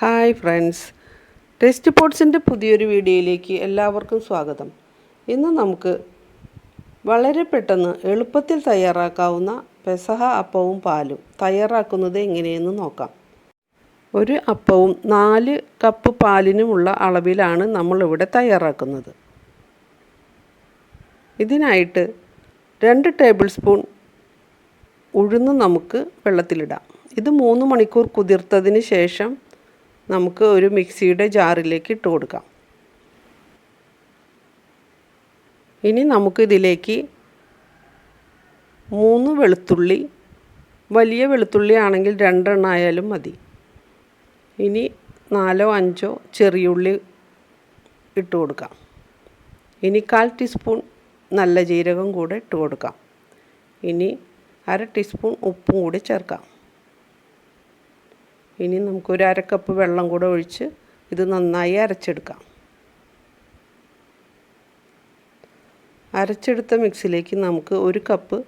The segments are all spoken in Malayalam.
Hi friends. ടേസ്റ്റ് പോട്ട്സിന്റെ പുതിയൊരു വീഡിയോയിലേക്ക് എല്ലാവർക്കും സ്വാഗതം. ഇന്ന് നമുക്ക് വളരെ പെട്ടെന്ന് എളുപ്പത്തിൽ തയ്യാറാക്കാവുന്ന പെസഹ അപ്പവും പാലും തയ്യാറാക്കുന്നത് എങ്ങനെയെന്ന് നോക്കാം. ഒരു അപ്പവും നാല് കപ്പ് പാലിനുമുള്ള അളവിലാണ് നമ്മളിവിടെ തയ്യാറാക്കുന്നത്. ഇതിനായിട്ട് രണ്ട് ടേബിൾ സ്പൂൺ ഉഴുന്ന് നമുക്ക് വെള്ളത്തിലിടാം. ഇത് മൂന്ന് മണിക്കൂർ കുതിർത്തതിന് ശേഷം നമുക്ക് ഒരു മിക്സിയുടെ ജാറിലേക്ക് ഇട്ട് കൊടുക്കാം. ഇനി നമുക്ക് ഇതിലേക്ക് മൂന്ന് വെളുത്തുള്ളി വലിയ വെളുത്തുള്ളി ആണെങ്കിൽ രണ്ടെണ്ണം ആയാലും മതി. ഇനി നാലോ അഞ്ചോ ചെറിയുള്ളി ഇട്ട് കൊടുക്കാം. ഇനി കാൽ ടീസ്പൂൺ നല്ല ജീരകം കൂടെ ഇട്ട് കൊടുക്കാം. ഇനി അര ടീസ്പൂൺ ഉപ്പും കൂടി ചേർക്കാം. ഇനി നമുക്കൊരു അരക്കപ്പ് കപ്പ് വെള്ളം കൂടെ ഒഴിച്ച് ഇത് നന്നായി അരച്ചെടുക്കാം. അരച്ചെടുത്ത മിക്സിലേക്ക് നമുക്ക് ഒരു കപ്പ്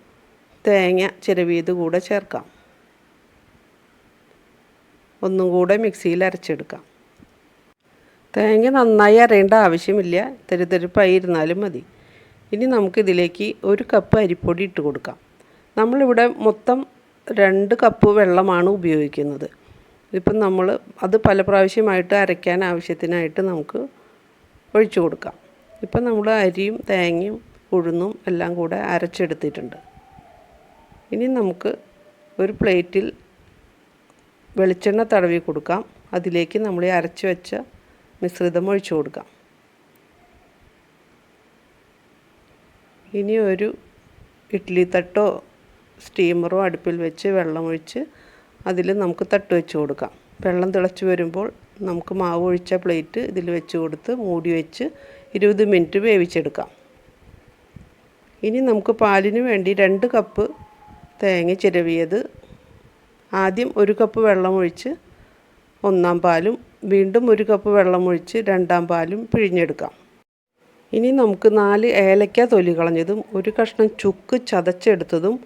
തേങ്ങ ചിരവിയത് കൂടെ ചേർക്കാം. ഒന്നും കൂടെ മിക്സിയിൽ അരച്ചെടുക്കാം. തേങ്ങ നന്നായി അരയേണ്ട ആവശ്യമില്ല. തെരുതെരുപ്പായി ഇരുന്നാലും മതി. ഇനി നമുക്കിതിലേക്ക് ഒരു കപ്പ് അരിപ്പൊടി ഇട്ട് കൊടുക്കാം. നമ്മളിവിടെ മൊത്തം രണ്ട് കപ്പ് വെള്ളമാണ് ഉപയോഗിക്കുന്നത്. ഇപ്പം നമ്മൾ അത് പല പ്രാവശ്യമായിട്ട് അരയ്ക്കാൻ ആവശ്യത്തിനായിട്ട് നമുക്ക് ഒഴിച്ചു കൊടുക്കാം. ഇപ്പം നമ്മൾ അരിയും തേങ്ങയും ഉഴുന്നും എല്ലാം കൂടെ അരച്ചെടുത്തിട്ടുണ്ട്. ഇനി നമുക്ക് ഒരു പ്ലേറ്റിൽ വെളിച്ചെണ്ണ തടവി കൊടുക്കാം. അതിലേക്ക് നമ്മൾ അരച്ച് വെച്ച മിശ്രിതം ഒഴിച്ചു കൊടുക്കാം. ഇനി ഒരു ഇഡ്ഡലി തട്ടോ സ്റ്റീമറോ അടുപ്പിൽ വെച്ച് വെള്ളമൊഴിച്ച് അതിൽ നമുക്ക് തട്ട് വെച്ച് കൊടുക്കാം. വെള്ളം തിളച്ച് വരുമ്പോൾ നമുക്ക് മാവ് ഒഴിച്ച പ്ലേറ്റ് ഇതിൽ വെച്ച് കൊടുത്ത് മൂടി വെച്ച് ഇരുപത് മിനിറ്റ് വേവിച്ചെടുക്കാം. ഇനി നമുക്ക് പാലിന് വേണ്ടി രണ്ട് കപ്പ് തേങ്ങ ചിരവിയത്. ആദ്യം ഒരു കപ്പ് വെള്ളമൊഴിച്ച് ഒന്നാം പാലും വീണ്ടും ഒരു കപ്പ് വെള്ളമൊഴിച്ച് രണ്ടാം പാലും പിഴിഞ്ഞെടുക്കാം. ഇനി നമുക്ക് നാല് ഏലക്ക തൊലി കളഞ്ഞതും ഒരു കഷ്ണം ചുക്ക് ചതച്ചെടുത്തതും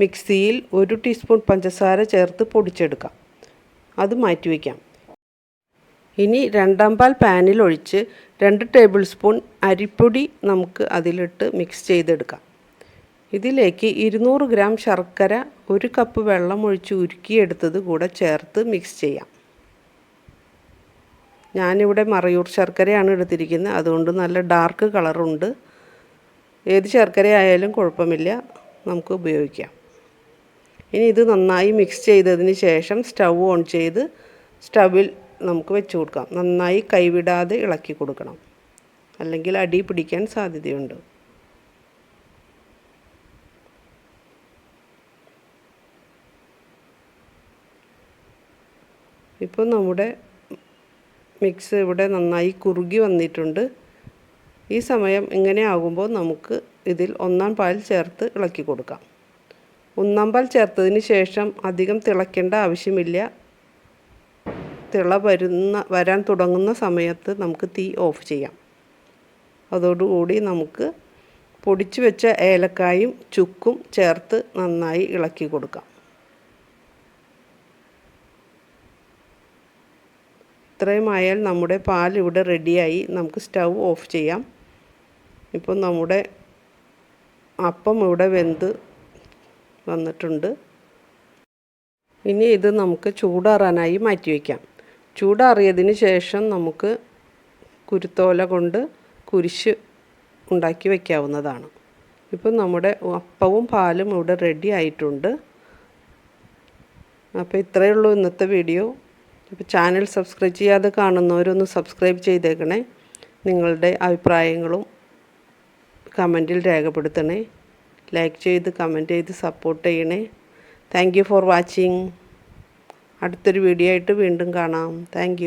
മിക്സിയിൽ ഒരു ടീസ്പൂൺ പഞ്ചസാര ചേർത്ത് പൊടിച്ചെടുക്കാം. അത് മാറ്റി വയ്ക്കാം. ഇനി രണ്ടാം പാൽ പാനിൽ ഒഴിച്ച് രണ്ട് ടേബിൾ സ്പൂൺ അരിപ്പൊടി നമുക്ക് അതിലിട്ട് മിക്സ് ചെയ്തെടുക്കാം. ഇതിലേക്ക് ഇരുന്നൂറ് ഗ്രാം ശർക്കര ഒരു കപ്പ് വെള്ളം ഒഴിച്ച് ഉരുക്കിയെടുത്തത് കൂടെ ചേർത്ത് മിക്സ് ചെയ്യാം. ഞാനിവിടെ മറയൂർ ശർക്കരയാണ് എടുത്തിരിക്കുന്നത്. അതുകൊണ്ട് നല്ല ഡാർക്ക് കളറുണ്ട്. ഏത് ശർക്കര ആയാലും കുഴപ്പമില്ല. നമുക്ക് ഉപയോഗിക്കാം. ഇനി ഇത് നന്നായി മിക്സ് ചെയ്തതിന് ശേഷം സ്റ്റൗ ഓൺ ചെയ്ത് സ്റ്റവിൽ നമുക്ക് വെച്ച് കൊടുക്കാം. നന്നായി കൈവിടാതെ ഇളക്കി കൊടുക്കണം. അല്ലെങ്കിൽ അടി പിടിക്കാൻ സാധ്യതയുണ്ട്. ഇപ്പോൾ നമ്മുടെ മിക്സ് ഇവിടെ നന്നായി കുറുകി വന്നിട്ടുണ്ട്. ഈ സമയം ഇങ്ങനെ ആകുമ്പോൾ നമുക്ക് ഇതിൽ ഒന്നാം പാൽ ചേർത്ത് ഇളക്കി കൊടുക്കാം. ഒന്നാം പാൽ ചേർത്തതിന് ശേഷം അധികം തിളയ്ക്കേണ്ട ആവശ്യമില്ല. തിള വരുന്ന വരാൻ തുടങ്ങുന്ന സമയത്ത് നമുക്ക് തീ ഓഫ് ചെയ്യാം. അതോടുകൂടി നമുക്ക് പൊടിച്ചു വെച്ച ഏലക്കായും ചുക്കും ചേർത്ത് നന്നായി ഇളക്കി കൊടുക്കാം. ഇത്രയുമായാൽ നമ്മുടെ പാൽ ഇവിടെ റെഡിയായി. നമുക്ക് സ്റ്റൗ ഓഫ് ചെയ്യാം. ഇപ്പം നമ്മുടെ അപ്പം ഇവിടെ വെന്ത് വന്നിട്ടുണ്ട്. ഇനി ഇത് നമുക്ക് ചൂടാറാനായി മാറ്റി വയ്ക്കാം. ചൂടാറിയതിന് ശേഷം നമുക്ക് കുരുത്തോല കൊണ്ട് കുരിശ് ഉണ്ടാക്കി വയ്ക്കാവുന്നതാണ്. ഇപ്പം നമ്മുടെ അപ്പവും പാലും ഇവിടെ റെഡി ആയിട്ടുണ്ട്. അപ്പോൾ ഇത്രയേ ഉള്ളൂ ഇന്നത്തെ വീഡിയോ. ഇപ്പോൾ ചാനൽ സബ്സ്ക്രൈബ് ചെയ്യാതെ കാണുന്നവരൊന്ന് സബ്സ്ക്രൈബ് ചെയ്തേക്കണേ. നിങ്ങളുടെ അഭിപ്രായങ്ങളും കമന്റിൽ രേഖപ്പെടുത്തണേ. ലൈക്ക് ചെയ്ത് കമന്റ് ചെയ്ത് സപ്പോർട്ട് ചെയ്യണേ. താങ്ക് ഫോർ വാച്ചിങ് അടുത്തൊരു വീഡിയോ ആയിട്ട് വീണ്ടും കാണാം. താങ്ക്